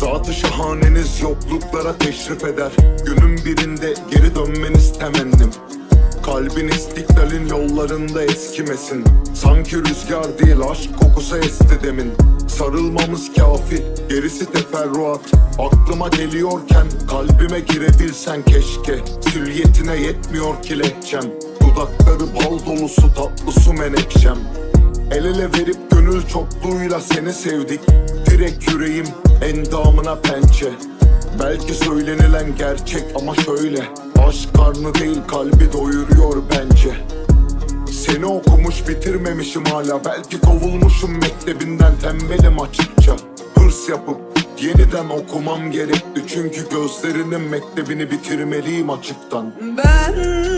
Zatı şahaneniz yokluklara teşrif eder. Günün birinde geri dönmeniz temennim. Kalbin istiklalin yollarında eskimesin. Sanki rüzgar değil aşk kokusu esti demin. Sarılmamız kafi gerisi teferruat. Aklıma geliyorken kalbime girebilsen keşke. Süliyetine yetmiyor ki lehçem. Dudakları bal dolusu tatlı su menekşem. El ele verip gönül çokluğuyla seni sevdik. Direkt yüreğim endamına pençe. Belki söylenilen gerçek ama şöyle. Aşk karnı değil kalbi doyuruyor bence. Seni okumuş bitirmemişim hala. Belki kovulmuşum mektebinden tembelim açıkça. Hırs yapıp yeniden okumam gerekti. Çünkü gözlerinin mektebini bitirmeliyim açıktan. Ben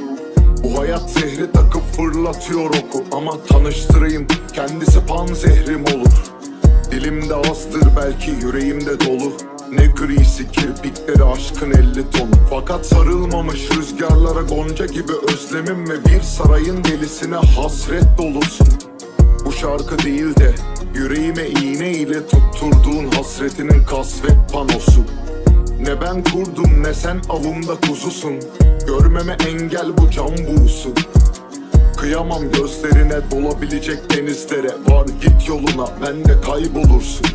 Bu hayat zehri takıp fırlatıyor oku. Ama tanıştırayım kendisi pan zehrim olur. Dilimde azdır belki yüreğimde dolu. Ne grisi kirpikleri aşkın elli tonu. Fakat sarılmamış rüzgarlara gonca gibi özlemim Ve bir sarayın delisine hasret dolusun. Bu şarkı değil de yüreğime iğne ile tutturduğun hasretinin kasvet panosu ne ben kurdum ne sen avımda kuzusun. Görmeme engel bu can buğusu Kıyamam gözlerine dolabilecek denizlere. Var git yoluna ben de kaybolursun.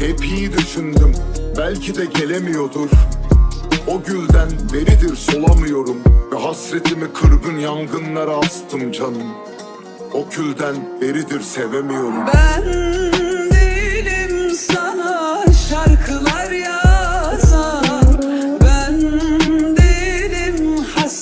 Hep iyi düşündüm belki de gelemiyordur. O gülden beridir solamıyorum. Ve hasretimi kırgın yangınlara astım canım. O külden beridir sevemiyorum. Ben